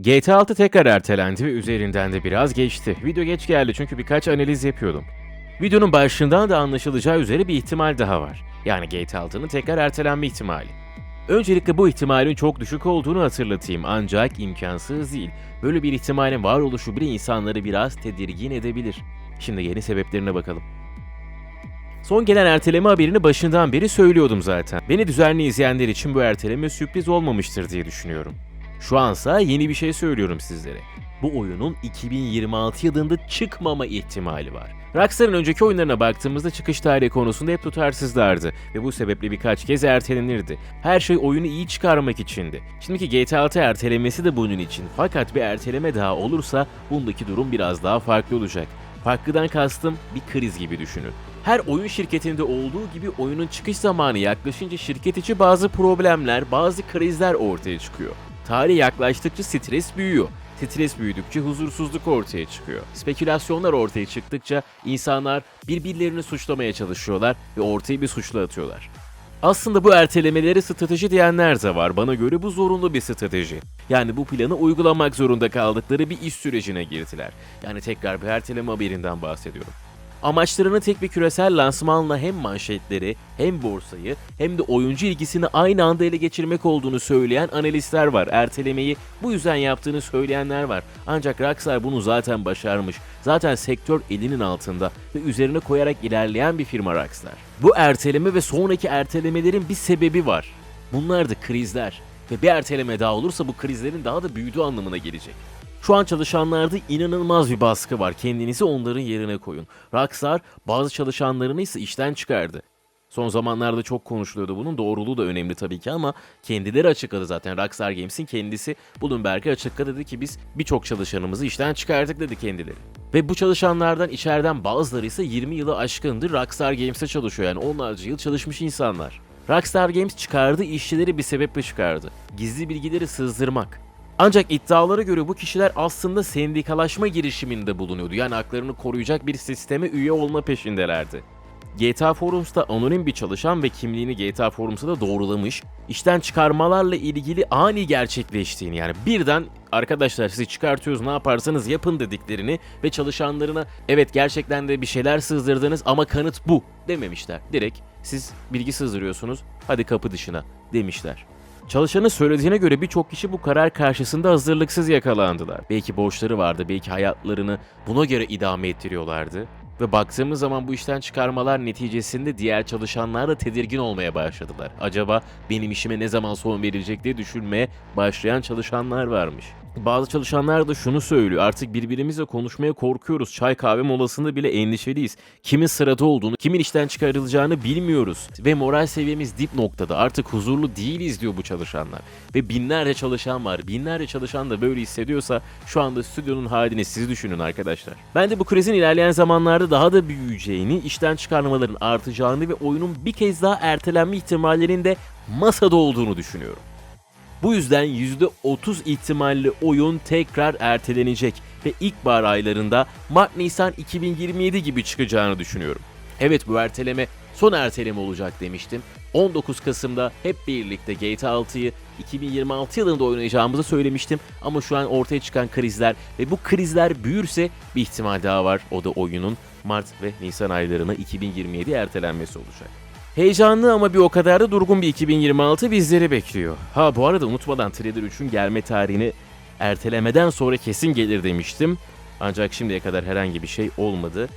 GTA 6 tekrar ertelendi ve üzerinden de biraz geçti. Video geç geldi çünkü birkaç analiz yapıyordum. Videonun başından da anlaşılacağı üzere bir ihtimal daha var. Yani GTA 6'nın tekrar ertelenme ihtimali. Öncelikle bu ihtimalin çok düşük olduğunu hatırlatayım ancak imkansız değil. Böyle bir ihtimalin var oluşu bile insanları biraz tedirgin edebilir. Şimdi yeni sebeplerine bakalım. Son gelen erteleme haberini başından beri söylüyordum zaten. Beni düzenli izleyenler için bu erteleme sürpriz olmamıştır diye düşünüyorum. Şu ansa yeni bir şey söylüyorum sizlere. Bu oyunun 2026 yılında çıkmama ihtimali var. Rockstar'ın önceki oyunlarına baktığımızda çıkış tarihi konusunda hep tutarsızlardı ve bu sebeple birkaç kez ertelenirdi. Her şey oyunu iyi çıkarmak içindi. Şimdiki GTA 6 ertelemesi de bunun için. Fakat bir erteleme daha olursa bundaki durum biraz daha farklı olacak. Farklıdan kastım bir kriz gibi düşünün. Her oyun şirketinde olduğu gibi oyunun çıkış zamanı yaklaşınca şirket içi bazı problemler, bazı krizler ortaya çıkıyor. Tarih yaklaştıkça stres büyüyor. Stres büyüdükçe huzursuzluk ortaya çıkıyor. Spekülasyonlar ortaya çıktıkça insanlar birbirlerini suçlamaya çalışıyorlar ve ortaya bir suçlu atıyorlar. Aslında bu ertelemeleri strateji diyenler de var. Bana göre bu zorunlu bir strateji. Yani bu planı uygulamak zorunda kaldıkları bir iş sürecine girdiler. Yani tekrar bir erteleme haberinden bahsediyorum. Amaçlarını tek bir küresel lansmanla hem manşetleri, hem borsayı, hem de oyuncu ilgisini aynı anda ele geçirmek olduğunu söyleyen analistler var. Ertelemeyi bu yüzden yaptığını söyleyenler var. Ancak Rockstar bunu zaten başarmış. Zaten sektör elinin altında ve üzerine koyarak ilerleyen bir firma Rockstar. Bu erteleme ve sonraki ertelemelerin bir sebebi var. Bunlar da krizler. Ve bir erteleme daha olursa bu krizlerin daha da büyüdüğü anlamına gelecek. Şu an çalışanlarda inanılmaz bir baskı var. Kendinizi onların yerine koyun. Rockstar bazı çalışanlarını ise işten çıkardı. Son zamanlarda çok konuşuluyordu bunun. Doğruluğu da önemli tabii ki ama kendileri açıkladı zaten. Rockstar Games'in kendisi Bloomberg'e açıkladı dedi ki biz birçok çalışanımızı işten çıkardık dedi kendileri. Ve bu çalışanlardan içeriden bazıları ise 20 yılı aşkındır Rockstar Games'te çalışıyor. Yani onlarca yıl çalışmış insanlar. Rockstar Games çıkardığı işçileri bir sebeple çıkardı. Gizli bilgileri sızdırmak. Ancak iddialara göre bu kişiler aslında sendikalaşma girişiminde bulunuyordu. Yani haklarını koruyacak bir sisteme üye olma peşindelerdi. GTA Forums'ta anonim bir çalışan ve kimliğini GTA Forums'a da doğrulamış, işten çıkarmalarla ilgili ani gerçekleştiğini yani birden arkadaşlar sizi çıkartıyoruz ne yaparsanız yapın dediklerini ve çalışanlarına evet gerçekten de bir şeyler sızdırdınız ama kanıt bu dememişler. Direkt siz bilgi sızdırıyorsunuz hadi kapı dışına demişler. Çalışanın söylediğine göre birçok kişi bu karar karşısında hazırlıksız yakalandılar. Belki borçları vardı, belki hayatlarını buna göre idame ettiriyorlardı. Ve baktığımız zaman bu işten çıkarmalar neticesinde diğer çalışanlar da tedirgin olmaya başladılar. Acaba benim işime ne zaman son verilecek diye düşünmeye başlayan çalışanlar varmış. Bazı çalışanlar da şunu söylüyor. Artık birbirimizle konuşmaya korkuyoruz. Çay kahve molasında bile endişeliyiz. Kimin sırada olduğunu, kimin işten çıkarılacağını bilmiyoruz. Ve moral seviyemiz dip noktada. Artık huzurlu değiliz diyor bu çalışanlar. Ve binlerce çalışan var. Binlerce çalışan da böyle hissediyorsa şu anda stüdyonun halini siz düşünün arkadaşlar. Ben de bu krizin ilerleyen zamanlarda daha da büyüyeceğini, işten çıkarmaların artacağını ve oyunun bir kez daha ertelenme ihtimallerinin de masada olduğunu düşünüyorum. Bu yüzden %30 ihtimalle oyun tekrar ertelenecek ve ilkbahar aylarında Mart-Nisan 2027 gibi çıkacağını düşünüyorum. Evet bu erteleme son erteleme olacak demiştim. 19 Kasım'da hep birlikte GTA 6'yı 2026 yılında oynayacağımızı söylemiştim ama şu an ortaya çıkan krizler ve bu krizler büyürse bir ihtimal daha var. O da oyunun Mart ve Nisan aylarına 2027 ertelenmesi olacak. Heyecanlı ama bir o kadar da durgun bir 2026 bizleri bekliyor. Ha bu arada unutmadan Trader 3'ün gelme tarihini ertelemeden sonra kesin gelir demiştim. Ancak şimdiye kadar herhangi bir şey olmadı.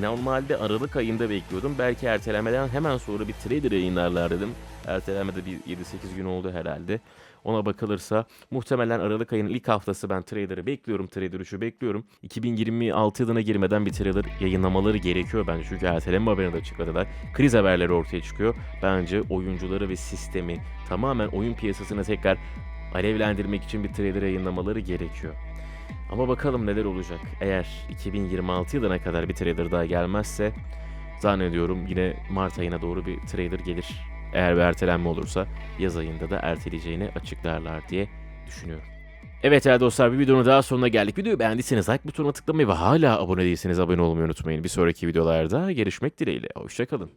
Normalde Aralık ayında bekliyordum. Belki ertelemeden hemen sonra bir trader yayınlarlar dedim. Ertelemede bir 7-8 gün oldu herhalde. Ona bakılırsa muhtemelen Aralık ayının ilk haftası ben Trader'ı bekliyorum. Trader 3'ü bekliyorum. 2026 yılına girmeden bir Trader yayınlamaları gerekiyor bence. Çünkü erteleme haberini de açıkladılar. Kriz haberleri ortaya çıkıyor. Bence oyuncuları ve sistemi tamamen oyun piyasasına tekrar alevlendirmek için bir Trader yayınlamaları gerekiyor. Ama bakalım neler olacak. Eğer 2026 yılına kadar bir trailer daha gelmezse zannediyorum yine Mart ayına doğru bir trailer gelir. Eğer bir ertelenme olursa yaz ayında da erteleyeceğini açıklarlar diye düşünüyorum. Evet değerli dostlar bir videonun daha sonuna geldik. Videoyu beğendiyseniz like butonuna tıklamayı ve hala abone değilseniz abone olmayı unutmayın. Bir sonraki videolarda görüşmek dileğiyle. Hoşçakalın.